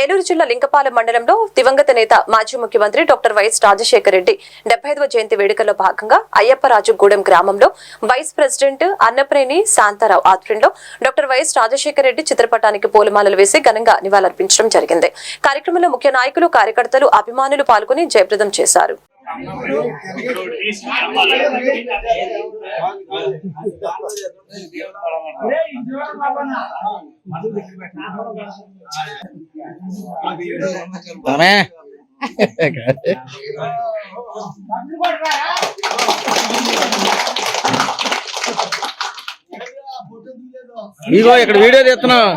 ఏలూరు జిల్లా లింకపాలెం మండలంలో దివంగత నేత మాజీ ముఖ్యమంత్రి డాక్టర్ వైఎస్ రాజశేఖర రెడ్డి డెబ్బై జయంతి వేడుకల్లో భాగంగా అయ్యప్పరాజు గూడెం గ్రామంలో వైస్ ప్రెసిడెంట్ అన్నప్రేని శాంతారావు ఆధ్వర్యంలో డాక్టర్ వైఎస్ రాజశేఖర రెడ్డి చిత్రపటానికి పూలమాలలు వేసి ఘనంగా నివాళులర్పించడం జరిగింది. కార్యక్రమంలో ముఖ్య నాయకులు కార్యకర్తలు అభిమానులు పాల్గొని జయప్రదం చేశారు. ఇగో ఇక్కడ వీడియో తీస్తున్నావు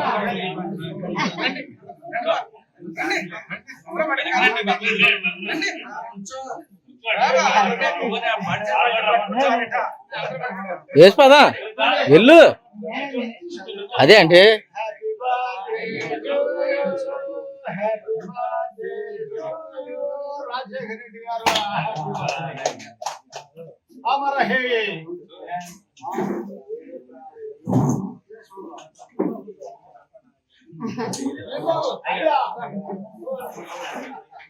వేసి వెళ్ళు. అదే అంటే అమర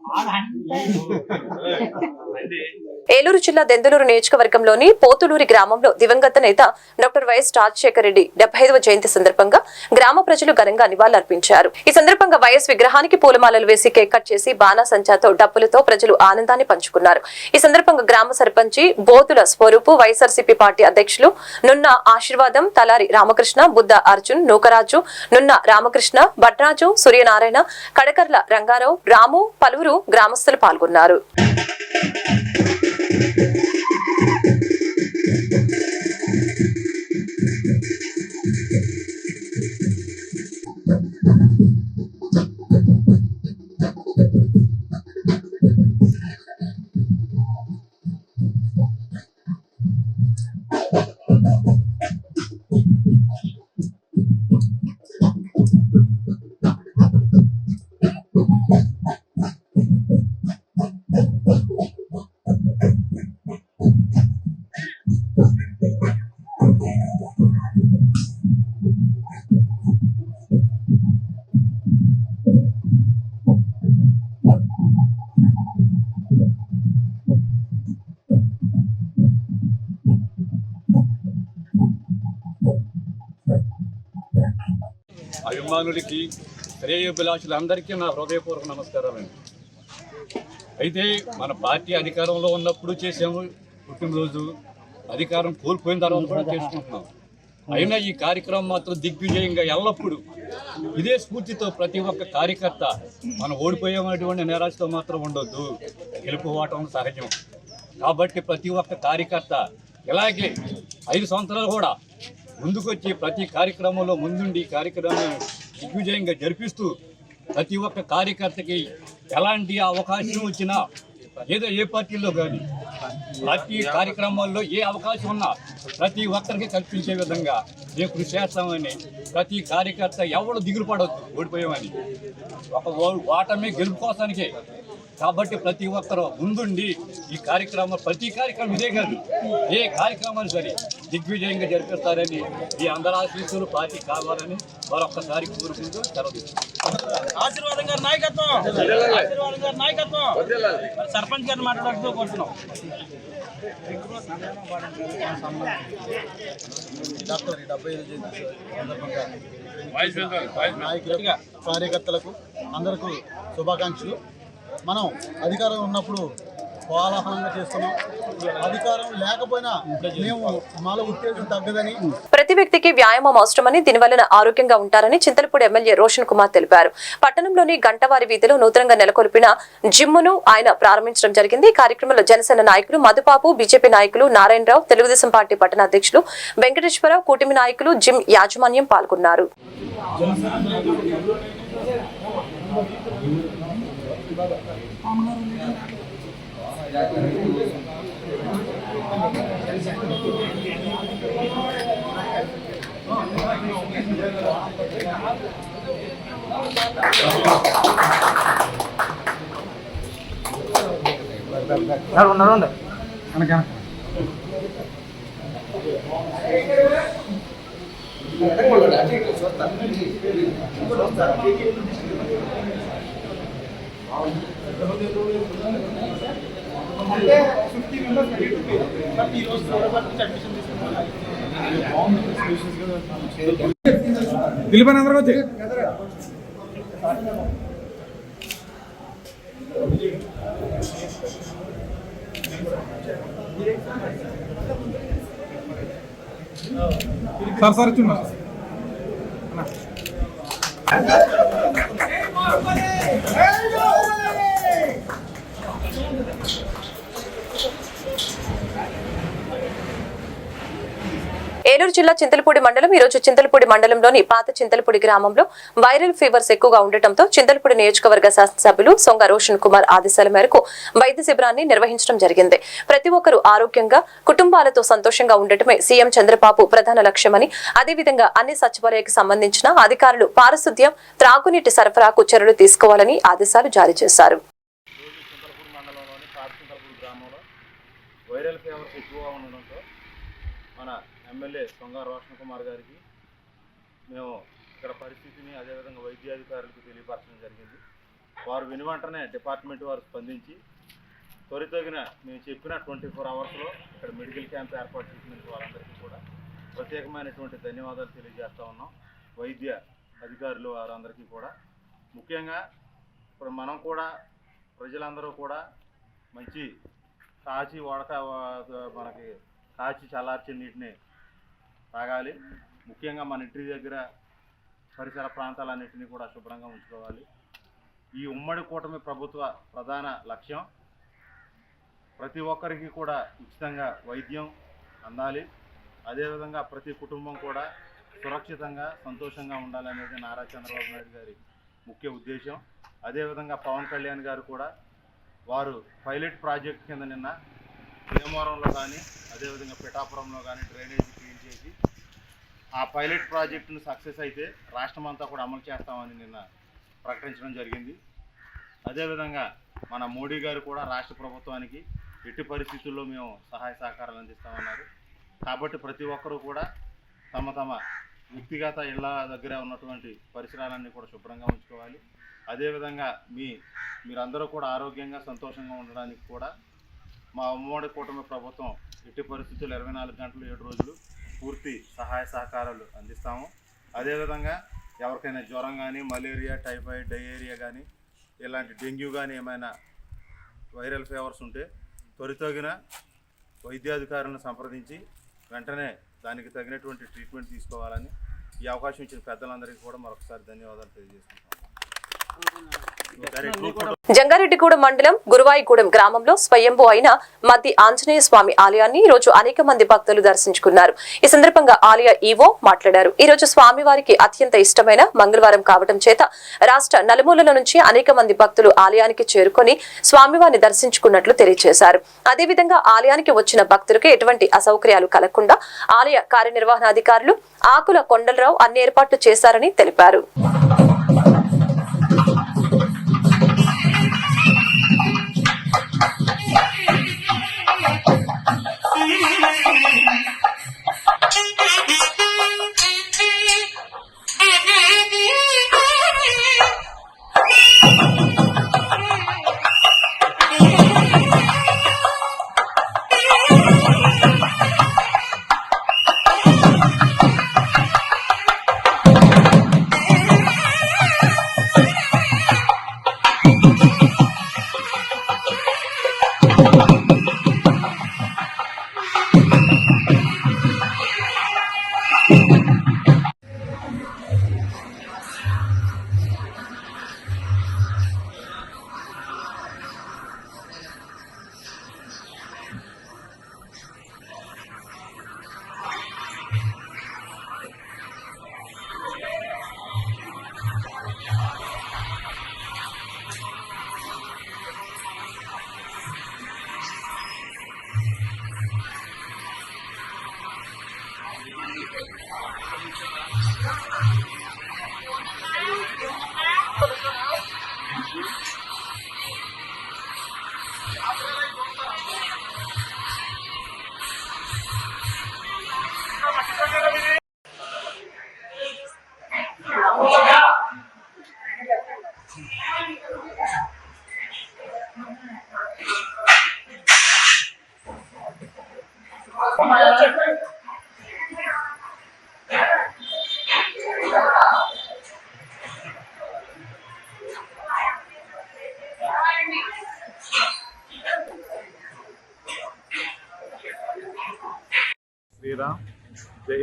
ఏలూరు జిల్లా దెందులూరు నియోజకవర్గంలోని పోతులూరి గ్రామంలో దివంగత నేత డాక్టర్ వైఎస్ రాజశేఖర రెడ్డి డెబ్బై ఐదవ జయంతి సందర్భంగా గ్రామ ప్రజలు ఘనంగా నివాళులర్పించారు. ఈ సందర్భంగా వైఎస్ విగ్రహానికి పూలమాలలు వేసి కేక్ కట్ చేసి బాణాసంచాతో డప్పులతో ప్రజలు ఆనందాన్ని పంచుకున్నారు. ఈ సందర్భంగా గ్రామ సర్పంచి బోతుల స్వరూపు వైఎస్ఆర్సీపీ పార్టీ అధ్యక్షులు నున్న ఆశీర్వాదం తలారి రామకృష్ణ బుద్ధ అర్జున్ నూకరాజు నున్న రామకృష్ణ భట్రాజు సూర్యనారాయణ కడకర్ల రంగారావు రాము పలువురు గ్రామస్తులు పాల్గొన్నారు. అభిమానులకి శ్రేయోభిలాషులందరికీ నా హృదయపూర్వక నమస్కారాలండి. అయితే మన పార్టీ అధికారంలో ఉన్నప్పుడు చేసాము పుట్టినరోజు. అధికారం కోల్పోయిన తర్వాత కూడా చేసుకుంటున్నాం. అయినా ఈ కార్యక్రమం మాత్రం దిగ్విజయంగా ఎల్లప్పుడూ ఇదే స్ఫూర్తితో ప్రతి ఒక్క కార్యకర్త మనం ఓడిపోయామనేటువంటి నిరాశతో మాత్రం ఉండొద్దు. గెలుపుకోవటం సహజం. కాబట్టి ప్రతి ఒక్క కార్యకర్త ఇలాగే ఐదు సంవత్సరాలు కూడా ముందుకొచ్చి ప్రతి కార్యక్రమంలో ముందుండి కార్యక్రమాన్ని కార్యక్రమం దిగ్విజయంగా జరిపిస్తూ ప్రతి ఒక్క కార్యకర్తకి ఎలాంటి అవకాశం వచ్చినా ఏదో ఏ పార్టీలో కానీ పార్టీ కార్యక్రమాల్లో ఏ అవకాశం ఉన్నా ప్రతి ఒక్కరికి కల్పించే విధంగా మేము కృషి చేస్తామని ప్రతి కార్యకర్త ఎవడు దిగులు పడవద్దు ఓడిపోయామని. ఒక ఓటమి గెలుపు కోసానికే కాబట్టి ప్రతి ఒక్కరూ ముందుండి ఈ కార్యక్రమం ప్రతి కార్యక్రమం ఇదే కాదు ఏ కార్యక్రమాలు సరే దిగ్విజయంగా జరిపిస్తారని ఈ అందరి ఆశీస్సులు పార్టీ కావాలని మరొక్కసారి కోరుకుంటూ సెలవు ఆశీర్వాదం గారి నాయకత్వం! ఆశీర్వాదం గారి నాయకత్వం! సర్పంచ్ గారిని మాట్లాడుతూ కోరుతున్నాం డాక్టర్ డెబ్బై ఐదు జయంతి సందర్భంగా నాయకులకు కార్యకర్తలకు అందరికీ శుభాకాంక్షలు. మనం అధికారం ఉన్నప్పుడు కోలాహలంగా చేస్తున్నాం. అధికారం లేకపోయినా మేము మాలో ఉత్తేజం తగ్గదని. ప్రతి వ్యక్తికి వ్యాయామం అవసరమని దీనివలన ఆరోగ్యంగా ఉంటారని చింతలపూడి ఎమ్మెల్యే రోషన్ కుమార్ తెలిపారు. పట్టణంలోని గంటవారి వీధిలో నూతనంగా నెలకొల్పిన జిమ్మును ఆయన ప్రారంభించడం జరిగింది. ఈ కార్యక్రమంలో జనసేన నాయకులు మధుబాబు బీజేపీ నాయకులు నారాయణరావు తెలుగుదేశం పార్టీ పట్టణ అధ్యక్షులు వెంకటేశ్వరరావు కూటమి నాయకులు జిమ్ యాజమాన్యం పాల్గొన్నారు. నడవండి నడవండి వెనక వెనక చూస్తాను పిలిపని అందరూ వచ్చి? సార్ సార్ ఇచ్చిండు ఏలూరు జిల్లా చింతలపూడి మండలం ఈరోజు చింతలపూడి మండలంలోని పాత చింతలపూడి గ్రామంలో వైరల్ ఫీవర్స్ ఎక్కువగా ఉండటంతో చింతలపూడి నియోజకవర్గ శాసనసభ్యులు సొంగ రోషన్ కుమార్ ఆదేశాల మేరకు వైద్య శిబిరాన్ని నిర్వహించడం జరిగింది. ప్రతి ఒక్కరూ ఆరోగ్యంగా కుటుంబాలతో సంతోషంగా ఉండటమే సీఎం చంద్రబాబు ప్రధాన లక్ష్యమని అదేవిధంగా అన్ని సచివాలయాలకు సంబంధించిన అధికారులు పారిశుద్ధ్యం త్రాగునీటి సరఫరాకు చర్యలు తీసుకోవాలని ఆదేశాలు జారీ చేశారు. Viral fevers MLA Songa Roshan Kumar గారికి మేము ఇక్కడ పరిస్థితిని అదేవిధంగా వైద్యాధికారులకు తెలియపరచడం జరిగింది. వారు విని వెంటనే డిపార్ట్మెంట్ వారు స్పందించి త్వరితగిన మేము చెప్పిన ట్వంటీ ఫోర్ అవర్స్లో ఇక్కడ మెడికల్ క్యాంప్ ఏర్పాటు చేసినందుకు వారందరికీ కూడా ప్రత్యేకమైనటువంటి ధన్యవాదాలు తెలియజేస్తూ ఉన్నాం. వైద్య అధికారులు వారందరికీ కూడా. ముఖ్యంగా ఇప్పుడు మనం కూడా ప్రజలందరూ కూడా మంచి కాచి వాడక మనకి కాచి చల్లార్చిన నీటిని తాగాలి. ముఖ్యంగా మన ఇంటి దగ్గర పరిసర ప్రాంతాలన్నింటినీ కూడా శుభ్రంగా ఉంచుకోవాలి. ఈ ఉమ్మడి కూటమి ప్రభుత్వ ప్రధాన లక్ష్యం ప్రతి ఒక్కరికి కూడా ఉచితంగా వైద్యం అందాలి. అదేవిధంగా ప్రతి కుటుంబం కూడా సురక్షితంగా సంతోషంగా ఉండాలనేది నారా చంద్రబాబు నాయుడు గారి ముఖ్య ఉద్దేశం. అదేవిధంగా పవన్ కళ్యాణ్ గారు కూడా వారు పైలట్ ప్రాజెక్ట్ కింద నిన్న భీమవరంలో కానీ అదేవిధంగా పిఠాపురంలో కానీ డ్రైనేజీ చేసి ఆ పైలట్ ప్రాజెక్టును సక్సెస్ అయితే రాష్ట్రం అంతా కూడా అమలు చేస్తామని నిన్న ప్రకటించడం జరిగింది. అదేవిధంగా మన మోడీ గారు కూడా రాష్ట్ర ప్రభుత్వానికి ఎట్టి పరిస్థితుల్లో మేము సహాయ సహకారాలు అందిస్తామన్నారు. కాబట్టి ప్రతి ఒక్కరూ కూడా తమ తమ వ్యక్తిగత ఇళ్ళ దగ్గర ఉన్నటువంటి పరిసరాలన్నీ కూడా శుభ్రంగా ఉంచుకోవాలి. అదేవిధంగా మీ మీరందరూ కూడా ఆరోగ్యంగా సంతోషంగా ఉండడానికి కూడా మా ఉమ్మడి కూటమి ప్రభుత్వం ఎట్టి పరిస్థితుల్లో ఇరవై నాలుగు గంటలు ఏడు రోజులు పూర్తి సహాయ సహకారాలు అందిస్తాము. అదేవిధంగా ఎవరికైనా జ్వరం కానీ మలేరియా టైఫాయిడ్ డయేరియా కానీ ఇలాంటి డెంగ్యూ కానీ ఏమైనా వైరల్ ఫీవర్స్ ఉంటే త్వరితగిన వైద్యాధికారులను సంప్రదించి వెంటనే దానికి తగినటువంటి ట్రీట్మెంట్ తీసుకోవాలని ఈ అవకాశం ఇచ్చిన పెద్దలందరికీ కూడా మరొకసారి ధన్యవాదాలు తెలియజేసుకుంటాం జంగారెడ్డిగూడెం మండలం గురువాయిగూడెం గ్రామంలో స్వయంభూ అయిన మద్ది ఆంజనేయ స్వామి ఆలయాన్ని ఈ రోజు అనేక మంది భక్తులు దర్శించుకున్నారు. ఈ సందర్భంగా ఆలయ ఈవో మాట్లాడారు. ఈ రోజు స్వామివారికి అత్యంత ఇష్టమైన మంగళవారం కావడం చేత రాష్ట్ర నలుమూలల నుంచి అనేక మంది భక్తులు ఆలయానికి చేరుకొని స్వామివారిని దర్శించుకున్నట్లు తెలియజేశారు అదేవిధంగా ఆలయానికి వచ్చిన భక్తులకు ఎటువంటి అసౌకర్యాలు కలగకుండా ఆలయ కార్యనిర్వహణాధికారులు ఆకుల కొండలరావు అన్ని ఏర్పాట్లు చేశారని తెలిపారు.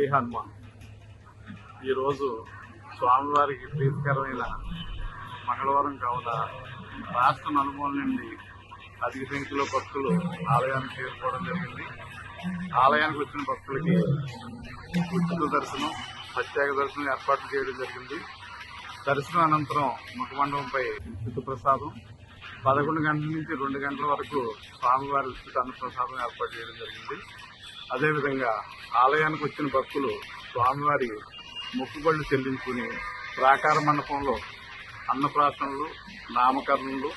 జై హనుమాన్. ఈరోజు స్వామివారికి ప్రీతికరమైన మంగళవారం కావున రాష్ట్ర నలుమూల నుండి అధిక సంఖ్యలో భక్తులు ఆలయానికి చేరుకోవడం జరిగింది. ఆలయానికి వచ్చిన భక్తులకి ఉచిత దర్శనం ప్రత్యేక దర్శనం ఏర్పాటు చేయడం జరిగింది. దర్శనం అనంతరం ముఖమండపంపై ఉచిత ప్రసాదం పదకొండు గంటల నుంచి రెండు గంటల వరకు స్వామివారి ఉచిత అన్నప్రసాదం ఏర్పాటు చేయడం జరిగింది. అదేవిధంగా ఆలయానికి వచ్చిన భక్తులు స్వామివారి మొక్కుబళ్ళు చెల్లించుకుని ప్రాకార మండపంలో అన్నప్రాసనలు నామకరణలు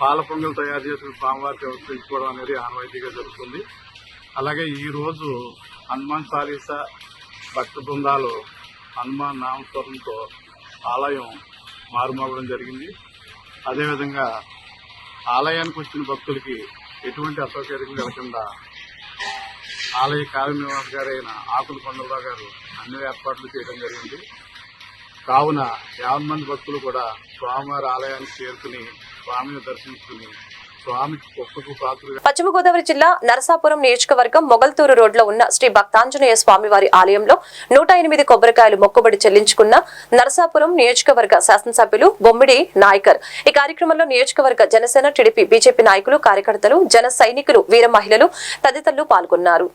పాల పొంగల్ తయారు చేసిన స్వామివారికి సమర్పించుకోవడం అనేది ఆనవాయితీగా జరుగుతుంది. అలాగే ఈరోజు హనుమాన్ చాలీసా భక్త బృందాలు హనుమాన్ నామస్వరంతో ఆలయం మారుమోగడం జరిగింది. అదేవిధంగా ఆలయానికి వచ్చిన భక్తులకి ఎటువంటి అసౌకర్యం కలగకుండా ఆలయ కార్యనివాస్ గారైన ఆకుల కొండలరావు గారు అన్ని ఏర్పాట్లు చేయడం జరిగింది. కావున యాభై మంది భక్తులు కూడా స్వామివారి ఆలయానికి చేరుకుని స్వామిని దర్శించుకుని పశ్చిమ గోదావరి జిల్లా నరసాపురం నియోజకవర్గం మొగల్తూరు రోడ్లో ఉన్న శ్రీ భక్తాంజనేయ స్వామివారి ఆలయంలో నూట ఎనిమిది కొబ్బరికాయలు మొక్కుబడి చెల్లించుకున్న నరసాపురం నియోజకవర్గ శాసనసభ్యులు బొమ్మిడి నాయకర్. ఈ కార్యక్రమంలో నియోజకవర్గ జనసేన టీడీపీ బీజేపీ నాయకులు కార్యకర్తలు జన సైనికులు వీర మహిళలు తదితరులు పాల్గొన్నారు.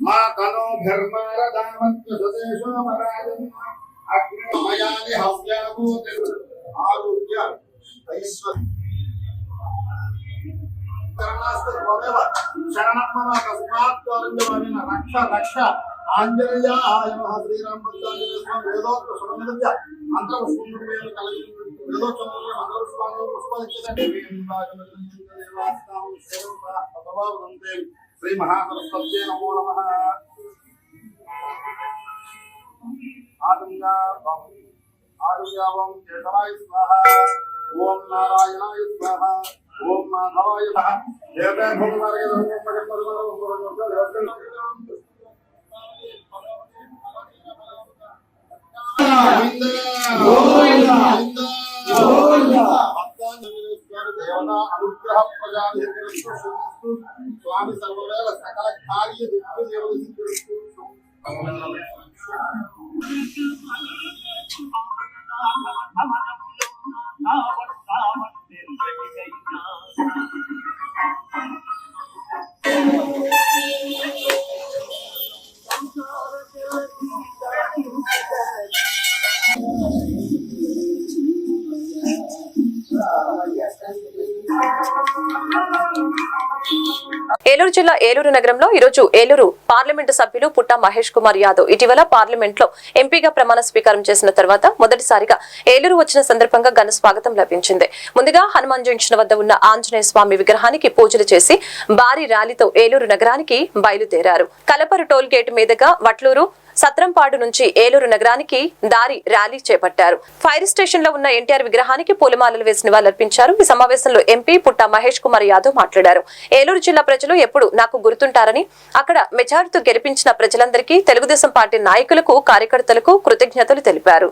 మా కనో ధర్మారదామత్య స్వదేశో మరాజన్ అగ్నిమయాని హవ్యాభూతి ఆరోగ్య ఐశ్వర్య శరణాస్తమేవ తస్మాత్ రక్ష రక్ష ఆంజనేయ నమః శ్రీరామ భక్తాంజనేయ స్వామి వేదోక్త సురమిద్య మంత్రపుష్పములు కలిగి మంత్రపుష్పాలు పుష్పాలిచ్చేదండి శ్రీ మహాసరస్వత్యే నమో నమః. ఆదిగా కేశవాయ స్వాహ. ఓం నారాయణాయ స్వాహ. ఓం మాధవాయ నమః. దేవే భూమార్గే అనుగ్రహ స్వామి సర్వవేళ సకల కార్య దిక్కు నిర్వహించు ఏలూరు జిల్లా ఏలూరు నగరంలో ఈరోజు ఏలూరు పార్లమెంటు సభ్యులు పుట్ట మహేష్ కుమార్ యాదవ్. ఇటీవల పార్లమెంట్లో ఎంపీగా ప్రమాణ స్వీకారం చేసిన తర్వాత మొదటిసారిగా ఏలూరు వచ్చిన సందర్భంగా ఘన స్వాగతం లభించింది. ముందుగా హనుమాన్ జంక్షన్ వద్ద ఉన్న ఆంజనేయ స్వామి విగ్రహానికి పూజలు చేసి భారీ ర్యాలీతో ఏలూరు నగరానికి బయలుదేరారు. కలపరు టోల్ గేట్ మీదుగా వట్లూరు సత్రంపాడు నుంచి ఏలూరు నగరానికి దారి ర్యాలీ చేపట్టారు. ఫైర్ స్టేషన్లో ఉన్న ఎన్టీఆర్ విగ్రహానికి పూలమాలలు వేసి నివాళులర్పించారు. ఈ సమావేశంలో ఎంపీ పుట్ట మహేష్ కుమార్ యాదవ్ మాట్లాడారు. ఏలూరు జిల్లా ప్రజలు ఎప్పుడు నాకు గుర్తుంటారని అక్కడ మెజార్టీతో గెలిపించిన ప్రజలందరికీ తెలుగుదేశం పార్టీ నాయకులకు కార్యకర్తలకు కృతజ్ఞతలు తెలిపారు.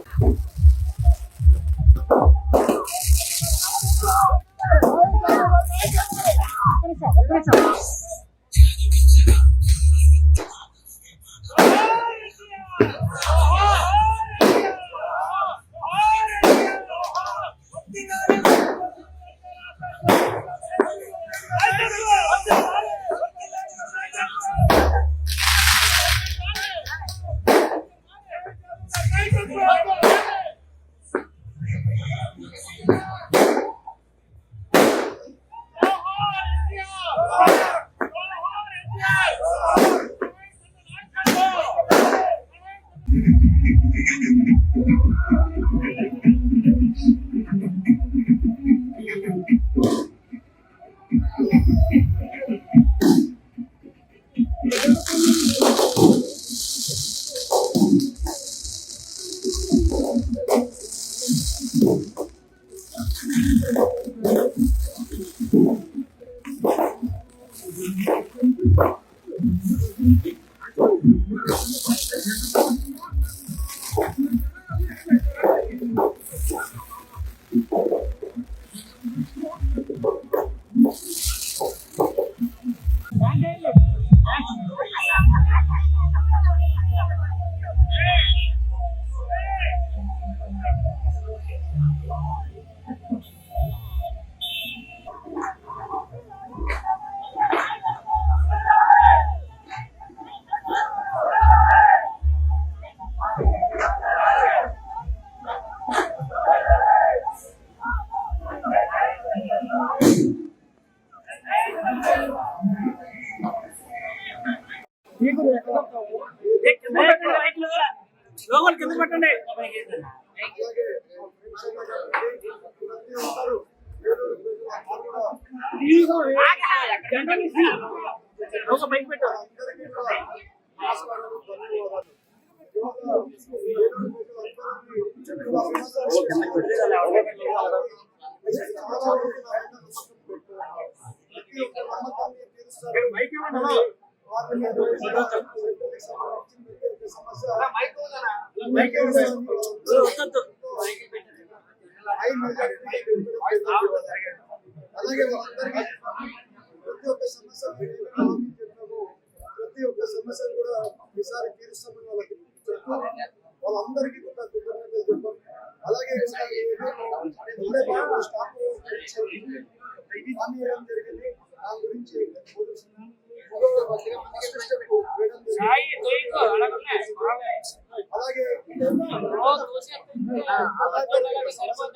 అలాగే అలాగే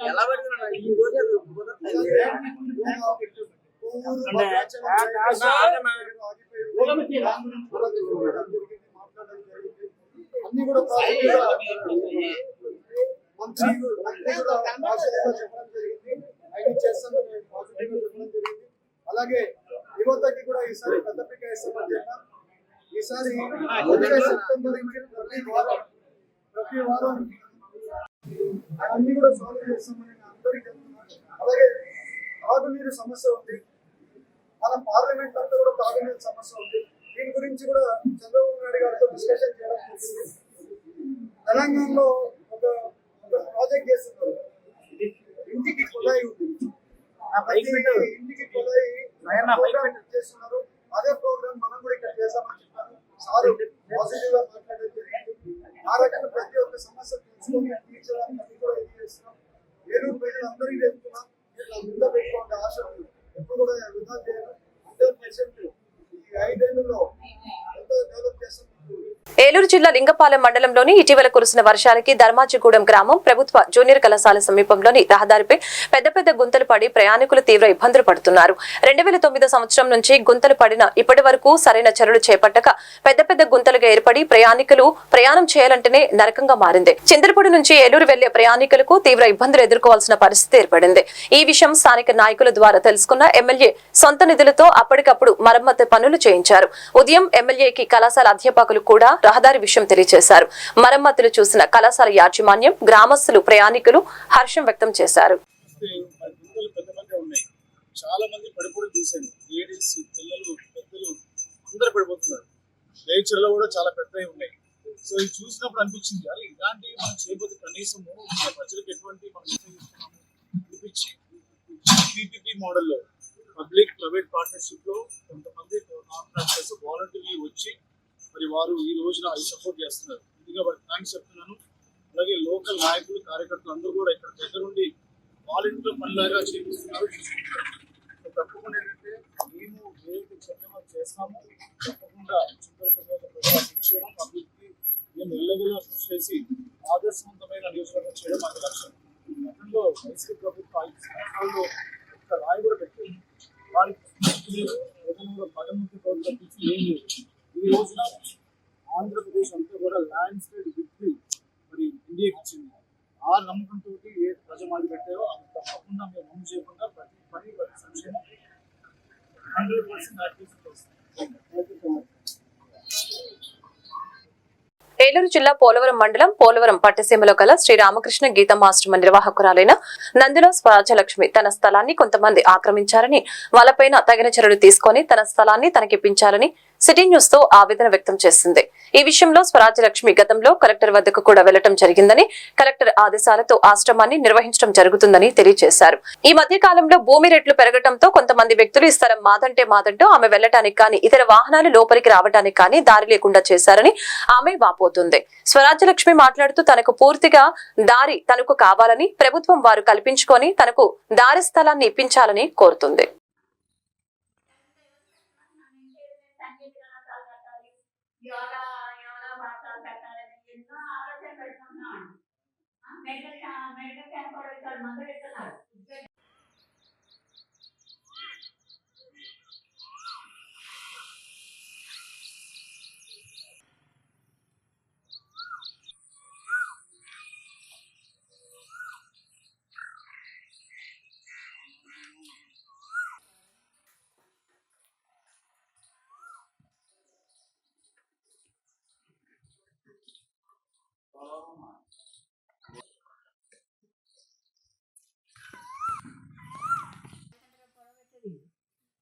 ఎలా పెడుతున్నా ఈ రోజు అన్ని కూడా అలాగే యువతకి కూడా ఈసారి పెద్ద పిక్క వేస్తామని చెప్పాం ఈసారి సెప్టెంబర్ ప్రతి వారం ప్రతి వారం అన్ని కూడా సాల్వ్ చేస్తామని అందరికీ చెప్తున్నాను. అలాగే తాగునీరు సమస్య ఉంది. మన పార్లమెంట్ అంతా కూడా తాగునీరు సమస్య ఉంది. దీని గురించి కూడా చంద్రబాబు నాయుడు గారితో డిస్కషన్ చేయడం తెలంగాణలో ప్రాజెక్ట్ చేస్తున్నారు. ఇంటికి కుళాయి ప్రతి ఇంటికి కుళాయి చేస్తున్నారు. అదే ప్రోగ్రామ్ మనం కూడా ఇక్కడ చేసామని చెప్పారు. సార్ పాజిటివ్గా మాట్లాడడం జరిగింది. ఆ రకంగా ప్రతి ఒక్క సమస్య తెలుసుకొని తీర్చడానికి అది కూడా ఇది చేస్తున్నాం. ఏలూరు ప్రజలందరికీ చెప్తున్నాం మీరు ముంద పెట్టుకోండి ఆశ ఎప్పుడు కూడా వృధా చేయరు హండ్రెడ్ పర్సెంట్ ఈ ఐదేళ్ళలో ఎంత డెవలప్ చేస్తాం. ఏలూరు జిల్లా లింగపాలెం మండలంలోని ఇటీవల కురిసిన వర్షాలకి ధర్మాజిగూడెం గ్రామం ప్రభుత్వ జూనియర్ కళాశాల సమీపంలోని రహదారిపై పెద్ద పెద్ద గుంతలు పడి ప్రయాణికులు తీవ్ర ఇబ్బందులు పడుతున్నారు. రెండు వేల సంవత్సరం నుంచి గుంతలు పడిన ఇప్పటి వరకు సరైన చర్యలు చేపట్టక పెద్ద పెద్ద గుంతలుగా ఏర్పడి ప్రయాణికులు ప్రయాణం చేయాలంటేనే నరకంగా మారింది. చింతలపూడి నుంచి ఏలూరు వెళ్ళే ప్రయాణికులకు తీవ్ర ఇబ్బందులు ఎదుర్కోవాల్సిన పరిస్థితి ఏర్పడింది. ఈ విషయం స్థానిక నాయకుల ద్వారా తెలుసుకున్న ఎమ్మెల్యే సొంత నిధులతో అప్పటికప్పుడు మరమ్మతు పనులు చేయించారు. ఉదయం ఎమ్మెల్యేకి కళాశాల అధ్యాపకులు కూడా రహదారి విషయం తెలియజేశారు. మరమ్మతులు చూసిన కళాశాల యాజమాన్యం గ్రామస్తులు ప్రయాణికులు హర్షం వ్యక్తం చేశారు. పెద్ద పెద్ద ఉన్నాయి. చాలా మంది పడిపోవడం చూశాను లేడీస్ పిల్లలు పెద్దలు అందరు పడిపోతున్నారు. నేచర్లో కూడా చాలా పెద్దవి ఉన్నాయి. సో ఇది చూసినప్పుడు అనిపించింది అరే ఇలాంటివి మనం చేయబోతే కనీసం ప్రజలకు ఎటువంటి మనం అనిపించి పీపీపీ మోడల్లో పబ్లిక్ ప్రైవేట్ పార్ట్నర్షిప్లో కొంతమంది కాంట్రాక్టర్స్ వాలంటీర్లు వచ్చి మరి వారు ఈ రోజున సపోర్ట్ చేస్తున్నారు. ఇదిగా వారికి థ్యాంక్స్ చెప్తున్నాను. అలాగే లోకల్ నాయకులు కార్యకర్తలు అందరూ కూడా ఇక్కడ దగ్గరుండి వాలంటీర్ పనిలాగా చేపిస్తున్నారు. తప్పకుండా ఏంటంటే మేము ఏదైతే చట్టమో చేస్తామో తప్పకుండా చింతలపల్లి సంక్షేమం అభివృద్ధి మేము ఎల్లగిలా కృషి చేసి ఆదర్శవంతమైన నియోజకవర్గం చేయడం మాకు లక్ష్యం. గతంలో వైసీపీ ప్రభుత్వం ఐదు సంవత్సరాల్లో ఒక్క రాయి కూడా పెట్టి వారికి ఏదైనా పదముఖి ప్రభుత్వం ఏం లేదు ఈ రోజున ఆంధ్రప్రదేశ్ అంతా కూడా ల్యాండ్ స్లైడ్ విక్టరీ మరి ఇండియాకి ఇచ్చింది ఆ నమ్మకంతో ఏ ప్రజమాది పెట్టారో అది తప్పకుండా మేము నమ్ము చేయకుండా ప్రతి పని ప్రతి సంక్షేమం హండ్రెడ్ పర్సెంట్ యాక్టివిటీ చేస్తాం thank you so much Eluru జిల్లా పోలవరం మండలం పోలవరం పట్టసీమలో గల శ్రీ రామకృష్ణ గీతమాశ్రమ నిర్వాహకురాలైన నందిలో స్వరాజలక్ష్మి తన స్థలాన్ని కొంతమంది ఆక్రమించారని వాళ్ళపైన తగిన చర్యలు తీసుకొని తన స్థలాన్ని తనకిప్పించాలని సిటీ న్యూస్తో ఆవేదన వ్యక్తం చేసింది. ఈ విషయంలో స్వరాజ్యలక్ష్మి గతంలో కలెక్టర్ వద్దకు కూడా వెళ్ళటం జరిగిందని కలెక్టర్ ఆదేశాలతో ఆశ్రమాన్ని నిర్వహించడం జరుగుతుందని తెలియజేశారు. ఈ మధ్య కాలంలో భూమి రేట్లు పెరగడంతో కొంతమంది వ్యక్తులు ఈ స్థలం మాదంటే మాదంటూ ఆమె వెళ్ళటానికి కానీ ఇతర వాహనాలు లోపలికి రావడానికి కానీ దారి లేకుండా చేశారని ఆమె వాపోతుంది. స్వరాజ్యలక్ష్మి మాట్లాడుతూ తనకు పూర్తిగా దారి తనకు కావాలని ప్రభుత్వం వారు కల్పించుకొని తనకు దారి స్థలాన్ని ఇప్పించాలని కోరుతుంది. మెడికల్ క్యా- మెడికల్ క్యాంప్ కూడా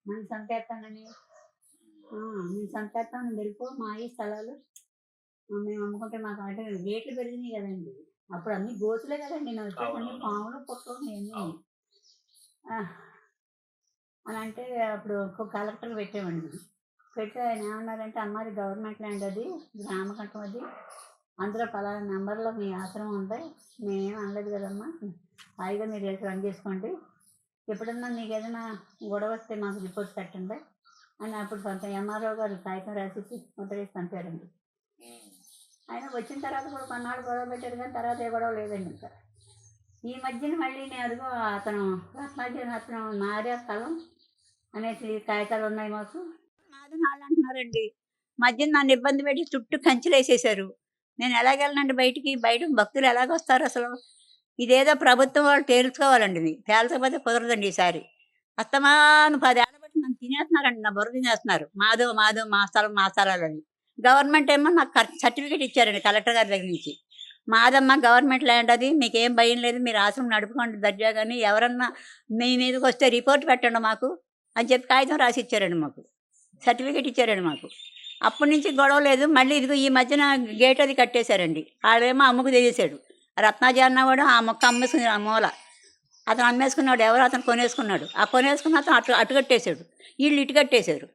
నన్ను చంపేస్తానని నేను చంపేస్తాను వెళ్ళిపో మా ఈ స్థలాలు. మేము అమ్ముకుంటే మాకు అంటే రేట్లు పెరిగినాయి కదండి. అప్పుడు అన్ని గోతులే కదండి నేను వచ్చేసరికి పాములు పుట్టలు నేను అని అంటే అప్పుడు కలెక్టర్ పెట్టామండి పెడితే ఆయన ఏమన్నారంటే అమ్మాది గవర్నమెంట్ ల్యాండ్ అది గ్రామ కట్టం అది. అందులో పలానా నెంబర్లో మీ ఆశ్రమం ఉంది. మేమేం అనలేదు కదమ్మా. హాయిగా మీరు రన్ చేసుకోండి. ఎప్పుడన్నా మీకు ఏదైనా గొడవ వస్తే మాకు రిపోర్ట్ పెట్టండి. అని అప్పుడు పంప ఎంఆర్ఓ గారు కాగితం రాసి ముద్రేసి పంపారండి. ఆయన వచ్చిన తర్వాత కూడా కొన్నాళ్ళు గొడవ పెట్టారు కానీ తర్వాత ఏ గొడవ లేదండి ఇంకా. ఈ మధ్యన మళ్ళీ నేను అదిగో అతను రత్నాజన్ అతను మారే స్థలం అనేసి కాగితాలు ఉన్నాయి మాకు. నాది నాళ్ళు అంటున్నారండి మధ్యన నన్ను ఇబ్బంది పెట్టి చుట్టూ కంచెలు వేసేసారు నేను ఎలాగెళ్ళనండి బయటికి? బయట భక్తులు ఎలాగొస్తారు అసలు? ఇదేదో ప్రభుత్వం వాళ్ళు తేల్చుకోవాలండి ఇది. తేల్చకపోతే కుదరదండి ఈసారి. అస్తమాను పదేళ్ళ బట్టి నన్ను తినేస్తున్నారండి నా బుర్ర తినేస్తున్నారు. మాదో మాదో మా స్థలం మా స్థలాలని గవర్నమెంట్ ఏమో నాకు సర్టిఫికేట్ ఇచ్చారండి కలెక్టర్ గారి దగ్గర నుంచి. మాదమ్మ గవర్నమెంట్ ల్యాండ్ అది? మీకేం భయం లేదు మీరు ఆశ్రమం నడుపుకోండి దర్జా కానీ ఎవరన్నా మీ మీదకి వస్తే రిపోర్ట్ పెట్టండి మాకు అని చెప్పి కాగితం రాసి ఇచ్చారండి మాకు. సర్టిఫికేట్ ఇచ్చారండి మాకు. అప్పటి నుంచి గొడవ లేదు మళ్ళీ ఇదిగో ఈ మధ్యన గేట్ అది కట్టేశారండి. వాళ్ళేమో అమ్మకు తెగేశాడు. రత్నాజీ అన్నవాడు ఆ మొక్క అమ్మేసుకుని ఆ మూల. అతను అమ్మేసుకున్నాడు ఎవరు అతను కొనేసుకున్నాడు. ఆ కొనేసుకున్న అతను అటు అటు కట్టేశాడు. వీళ్ళు ఇటు కట్టేశారు.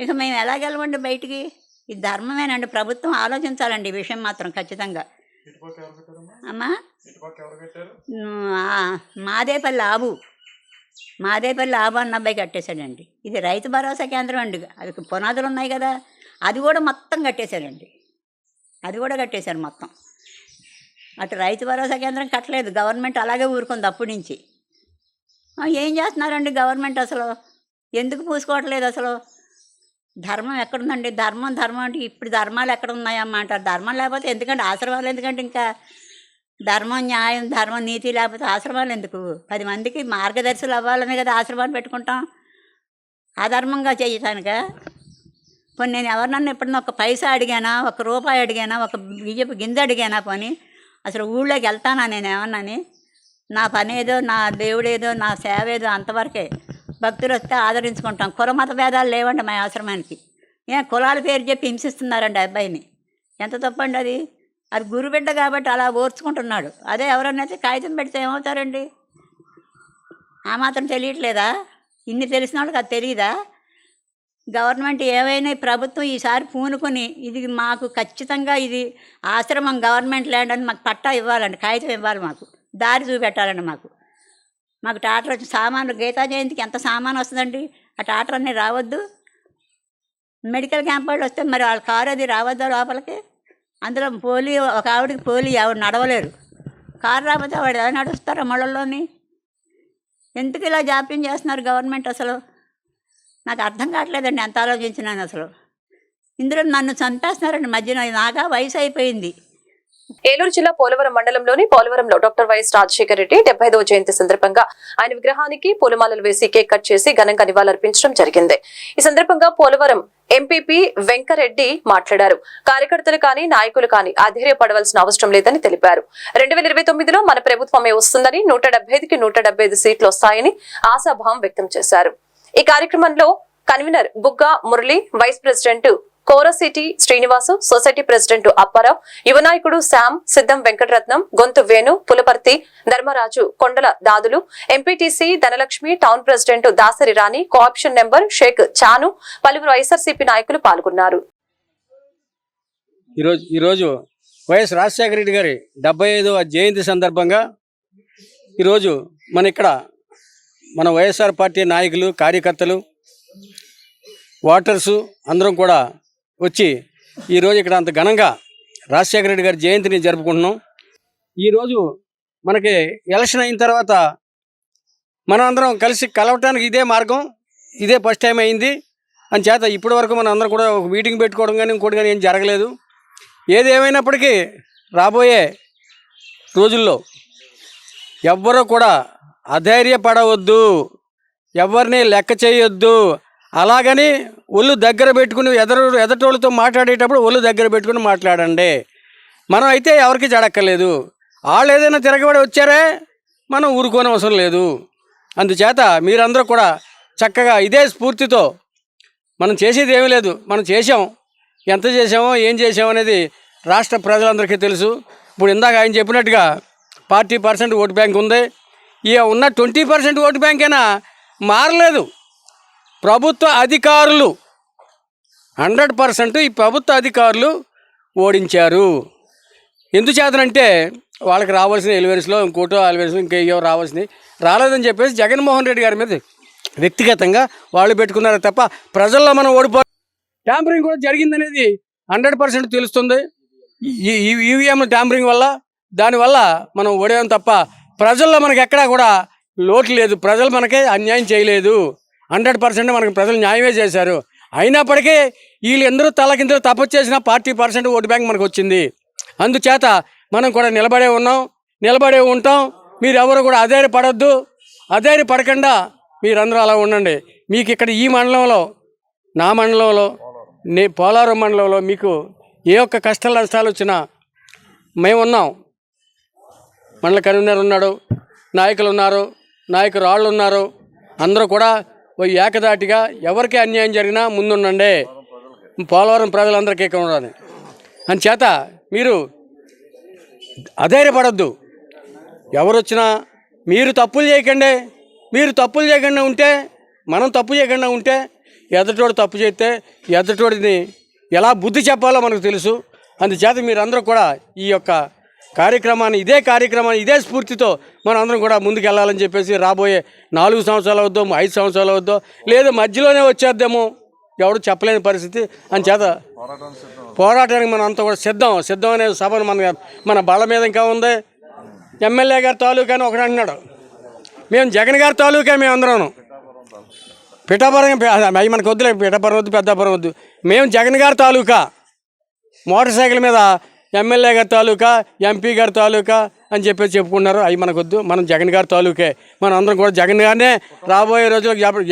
ఇక మేము ఎలాగెళ్ళమండి బయటికి? ఇది ధర్మమేనండి ప్రభుత్వం ఆలోచించాలండి ఈ విషయం మాత్రం ఖచ్చితంగా. అమ్మా? మాదేపల్లి ఆబు. మాదేపల్లి ఆబు అన్న అబ్బాయి కట్టేశాడండి. ఇది రైతు భరోసా కేంద్రం అండి. అది పునాదులు ఉన్నాయి కదా అది కూడా మొత్తం కట్టేశాడండి అది కూడా కట్టేశారు మొత్తం. అటు రైతు భరోసా కేంద్రం కట్టలేదు. గవర్నమెంట్ అలాగే ఊరుకుంది అప్పటి నుంచి. ఏం చేస్తున్నారండి గవర్నమెంట్ అసలు? ఎందుకు పూసుకోవట్లేదు అసలు? ధర్మం ఎక్కడుందండి? ధర్మం ధర్మం అంటే ఇప్పుడు ధర్మాలు ఎక్కడ ఉన్నాయమ్మా అంటారు. ధర్మం లేకపోతే ఎందుకంటే ఆశ్రమాలు ఎందుకంటే ఇంకా ధర్మం న్యాయం ధర్మం నీతి లేకపోతే ఆశ్రమాలు ఎందుకు? పది మందికి మార్గదర్శులు అవ్వాలనే కదా ఆశ్రమాలు పెట్టుకుంటాం. అధర్మంగా చేయటానిక? పోనీ నేను ఎవరినన్నా ఎప్పుడన్నా ఒక పైసా అడిగానా? ఒక రూపాయి అడిగానా? ఒక బియ్యపు గింజ అడిగానా పోనీ? అసలు ఊళ్ళోకి వెళ్తానా నేను ఏమన్నాని? నా పని ఏదో నా దేవుడేదో నా సేవ ఏదో అంతవరకే. భక్తులు వస్తే ఆదరించుకుంటాం. కుల మత భేదాలు లేవండి మా ఆశ్రమానికి. ఏ కులాల పేరు చెప్పి హింసిస్తున్నారండి ఆ అబ్బాయిని. ఎంత తప్పండి అది? అది గురుబిడ్డ కాబట్టి అలా ఓర్చుకుంటున్నాడు. అదే ఎవరన్నా అయితే కాగితం పెడితే ఏమవుతారండి? ఆ మాత్రం తెలియట్లేదా? ఇన్ని తెలిసిన వాళ్ళకి అది తెలియదా గవర్నమెంట్ ఏమైనా ప్రభుత్వం ఈసారి పూనుకొని ఇది మాకు ఖచ్చితంగా ఇది ఆశ్రమం గవర్నమెంట్ ల్యాండ్ అని మాకు పట్టా ఇవ్వాలండి కాగితం ఇవ్వాలి మాకు దారి చూపెట్టాలండి మాకు. మాకు టాటర్ వచ్చి సామాన్లు గీతా జయంతికి ఎంత సామాన్ వస్తుందండి? ఆ టాటర్ అన్నీ రావద్దు. మెడికల్ క్యాంప్ వాళ్ళు వస్తే మరి వాళ్ళ కారు అది రావద్దా లోపలికి? అందులో పోలియో ఒక ఆవిడకి పోలియో ఆవిడ నడవలేరు. కారు రాకపోతే ఆవిడ ఎలా నడుస్తారా మళ్ళల్లోని? ఎందుకు ఇలా జాప్యం చేస్తున్నారు గవర్నమెంట్ అసలు? నాకు అర్థం కావట్లేదండి ఎంత ఆలోచించినాను అసలు. ఇందులో నన్ను చంపేస్తున్నారండి మధ్యన నాగా వయసు అయిపోయింది. ఏలూరు జిల్లా పోలవరం మండలంలోని పోలవరంలో డాక్టర్ వైఎస్ రాజశేఖర రెడ్డి డెబ్బై జయంతి సందర్భంగా ఆయన విగ్రహానికి పూలమాలలు వేసి కేక్ కట్ చేసి ఘనంగా నివాళులర్పించడం జరిగింది. ఈ సందర్భంగా పోలవరం ఎంపీపీ వెంకరెడ్డి మాట్లాడారు. కార్యకర్తలు కానీ నాయకులు కానీ అధైర్యపడవలసిన అవసరం లేదని తెలిపారు. రెండు వేల ఇరవై తొమ్మిదిలో మన ప్రభుత్వమే వస్తుందని నూట డెబ్బై ఐదుకి నూట డెబ్బై ఐదు సీట్లు వస్తాయని ఆశాభావం వ్యక్తం చేశారు. ఈ కార్యక్రమంలో convener Bugga Murali vice president Korasiti Srinivasu society president Apparao యువ నాయకుడు శామ్ సిద్ధం వెంకటరత్నం గొంతు Venu Pulaparthi Dharmaraju Kondala Dadulu MPTC Dhanalakshmi town president Dasari Rani co-option member Sheikh Chanu పలువురు వైఎస్ఆర్సీపీ నాయకులు పాల్గొన్నారు. ఈరోజు వైఎస్ రాజశేఖర రెడ్డి గారి డెబ్బై ఐదవ జయంతి సందర్భంగా ఈరోజు మన ఇక్కడ మన వైఎస్ఆర్ పార్టీ నాయకులు కార్యకర్తలు ఓటర్సు అందరం కూడా వచ్చి ఈరోజు ఇక్కడ అంత ఘనంగా రాజశేఖర రెడ్డి గారి జయంతిని జరుపుకుంటున్నాం. ఈరోజు మనకి ఎలక్షన్ అయిన తర్వాత మనందరం కలిసి కలవటానికి ఇదే మార్గం ఇదే ఫస్ట్ టైం అయింది. అని చేత ఇప్పటి వరకు మనం అందరం కూడా ఒక మీటింగ్ పెట్టుకోవడం కానీ ఇంకోటి కానీ ఏం జరగలేదు. ఏది ఏమైనప్పటికీ రాబోయే రోజుల్లో ఎవ్వరూ కూడా అధైర్యపడవద్దు. ఎవరిని లెక్క చేయొద్దు. అలాగని ఒళ్ళు దగ్గర పెట్టుకుని ఎదరు ఎదటోళ్ళతో మాట్లాడేటప్పుడు ఒళ్ళు దగ్గర పెట్టుకుని మాట్లాడండి. మనం అయితే ఎవరికి జడక్కర్లేదు. వాళ్ళు ఏదైనా తిరగబడి వచ్చారే మనం ఊరుకోని అవసరం లేదు. అందుచేత మీరందరూ కూడా చక్కగా ఇదే స్ఫూర్తితో మనం చేసేది ఏమీ లేదు. మనం చేసాం ఎంత చేసామో ఏం చేసామో అనేది రాష్ట్ర ప్రజలందరికీ తెలుసు. ఇప్పుడు ఇందాక ఆయన చెప్పినట్టుగా పార్టీ పర్సెంట్ ఓటు బ్యాంక్ ఉంది. ఇక ఉన్న ట్వంటీ పర్సెంట్ ఓటు బ్యాంక్ అయినా మారలేదు. ప్రభుత్వ అధికారులు హండ్రెడ్ పర్సెంట్ ఈ ప్రభుత్వ అధికారులు ఓడించారు. ఎందుచేతనంటే వాళ్ళకి రావాల్సిన ఎలివెన్స్లో ఇంకోటో ఎలివెన్స్ ఇంకేయో రావాల్సింది రాలేదని చెప్పేసి జగన్మోహన్ రెడ్డి గారి మీద వ్యక్తిగతంగా వాళ్ళు పెట్టుకున్నారు తప్ప ప్రజల్లో మనం ఓడిపో ట్యాంపరింగ్ కూడా జరిగిందనేది హండ్రెడ్ పర్సెంట్ తెలుస్తుంది. ఈ ఈవీఎం ట్యాంపరింగ్ వల్ల దానివల్ల మనం ఓడాం తప్ప ప్రజల్లో మనకి ఎక్కడా కూడా లోటు లేదు. ప్రజలు మనకి అన్యాయం చేయలేదు. హండ్రెడ్ పర్సెంట్ మనకి ప్రజలు న్యాయమే చేశారు. అయినప్పటికీ వీళ్ళు ఎందరూ తలకిందరూ తపస్సు చేసిన పార్టీ పర్సెంట్ ఓటు బ్యాంక్ మనకు వచ్చింది. అందుచేత మనం కూడా నిలబడే ఉన్నాం. నిలబడే ఉంటాం. మీరెవరు కూడా అదేరి పడొద్దు అదేరి పడకుండా మీరందరూ అలా ఉండండి. మీకు ఇక్కడ ఈ మండలంలో నా మండలంలో నే పోలారం మండలంలో మీకు ఏ ఒక్క కష్ట నష్టాలు వచ్చినా మేము ఉన్నాం మండల కన్వీనర్ ఉన్నాడు నాయకులు ఉన్నారు నాయకులు రాళ్ళు ఉన్నారు. అందరూ కూడా ఓ ఏకదాటిగా ఎవరికి అన్యాయం జరిగినా ముందుండండి. పోలవరం ప్రజలందరికీ ఇక్కడ ఉండాలి. చేత మీరు అధైర్యపడద్దు. ఎవరు వచ్చినా మీరు తప్పులు చేయకండి. మీరు తప్పులు చేయకుండా ఉంటే మనం తప్పు చేయకుండా ఉంటే ఎదటోడు తప్పు చేస్తే ఎదటోడిని ఎలా బుద్ధి చెప్పాలో మనకు తెలుసు. అందుచేత మీరందరూ కూడా ఈ యొక్క కార్యక్రమాన్ని ఇదే కార్యక్రమాన్ని ఇదే స్ఫూర్తితో మనం అందరం కూడా ముందుకు వెళ్ళాలని చెప్పేసి రాబోయే నాలుగు సంవత్సరాలు అవుద్దో ఐదు సంవత్సరాలు అవుద్దో లేదా మధ్యలోనే వచ్చేద్దేమో ఎవడు చెప్పలేని పరిస్థితి. అని చేత పోరాటానికి మనం అంతా కూడా సిద్ధం. సిద్ధం అనే సభను మన మన బళ్ళ మీద ఇంకా ఉంది. ఎమ్మెల్యే గారి తాలూకా అని ఒకడు అంటున్నాడు. మేము జగన్ గారి తాలూకా మేము అందరం పిఠాపురం అవి మనకు వద్దులే పిఠాపురం వద్దు పెద్దాపురం వద్దు. మేము జగన్ గారి తాలూకా. మోటార్ సైకిల్ మీద ఎమ్మెల్యే గారి తాలూకా ఎంపీ గారి తాలూకా అని చెప్పేసి చెప్పుకున్నారు అవి మనకొద్దు. మనం జగన్ గారి తాలూకే. మనం అందరం కూడా జగన్ గారినే రాబోయే రోజులకు జగన్